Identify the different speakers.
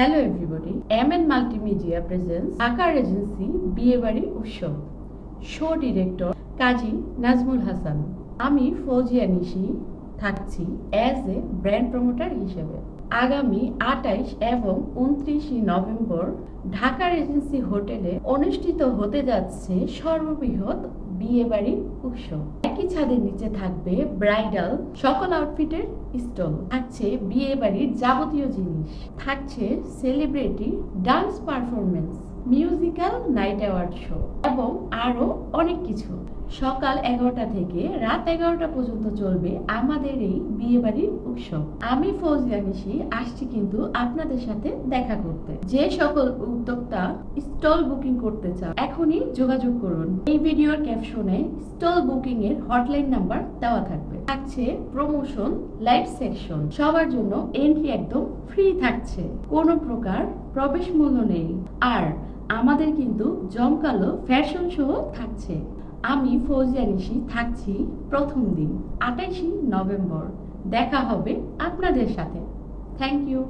Speaker 1: Hello everybody M N multimedia presence Akar agency বিয়েবাড়ি উৎসব show director Kazi Nazmul Hasan আমি ফৌজিয়া নিশি থাকছি অ্যাজ এ ব্র্যান্ড প্রমোটার হিসেবে। আগামী আটাইশ এবং উনত্রিশে নভেম্বর ঢাকার এজেন্সি হোটেলে অনুষ্ঠিত হতে যাচ্ছে সর্ববৃহৎ বিয়ে বাড়ির উৎসব। একই ছাদের নিচে থাকবে ব্রাইডাল সকল আউটফিটের স্টল। থাকছে বিয়ে বাড়ির যাবতীয় জিনিস। থাকছে celebrity dance performance musical night award show এবং আরও অনেক কিছু। সকাল এগারোটা থেকে রাত এগারোটা পর্যন্ত চলবে আমাদের এই বিয়ে বাড়ির উৎসব। আমি ফৌজিয়া নিশি, আসছি কিন্তু আপনাদের সাথে দেখা করতে। যে সকল উদ্যোক্তা স্টল বুকিং করতে চান, এখনই যোগাযোগ করুন। এই ভিডিওর ক্যাপশনে স্টল বুকিং এর হটলাইন নাম্বার দেওয়া থাকবে। থাকছে প্রমোশন লাইভ সেকশন। সবার জন্য এন্ট্রি একদম ফ্রি থাকছে। কোনো প্রকার প্রবেশ মূল্য নেই। আর আমাদের কিন্তু জমকালো ফ্যাশন শো থাকছে। আমি ফৌজিয়া নিশি থাকছি প্রথম দিন, আটাইশে নভেম্বর। দেখা হবে আপনাদের সাথে। Thank you